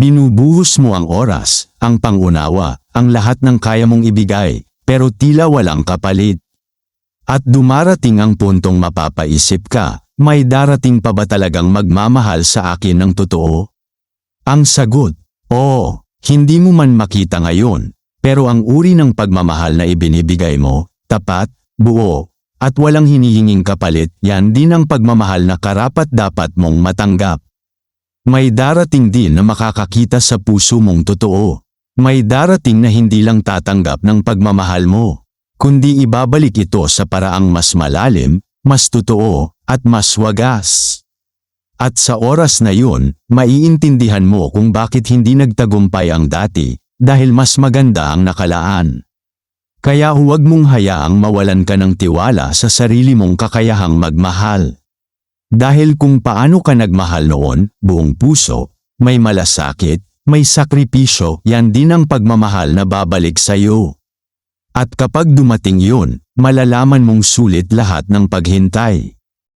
Binubuhos mo ang oras, ang pangunawa, ang lahat ng kaya mong ibigay, pero tila walang kapalit. At dumarating ang puntong mapapaisip ka, may darating pa ba talagang magmamahal sa akin ng totoo? Ang sagot, oo, hindi mo man makita ngayon, pero ang uri ng pagmamahal na ibinibigay mo, tapat, buo, at walang hinihinging kapalit, yan din ang pagmamahal na karapat dapat mong matanggap. May darating din na makakakita sa puso mong totoo. May darating na hindi lang tatanggap ng pagmamahal mo, kundi ibabalik ito sa paraang mas malalim, mas totoo, at mas wagas. At sa oras na yun, maiintindihan mo kung bakit hindi nagtagumpay ang dati, dahil mas maganda ang nakalaan. Kaya huwag mong hayaang mawalan ka ng tiwala sa sarili mong kakayahang magmahal. Dahil kung paano ka nagmahal noon, buong puso, may malasakit, may sakripisyo, yan din ang pagmamahal na babalik sa iyo. At kapag dumating yun, malalaman mong sulit lahat ng paghintay.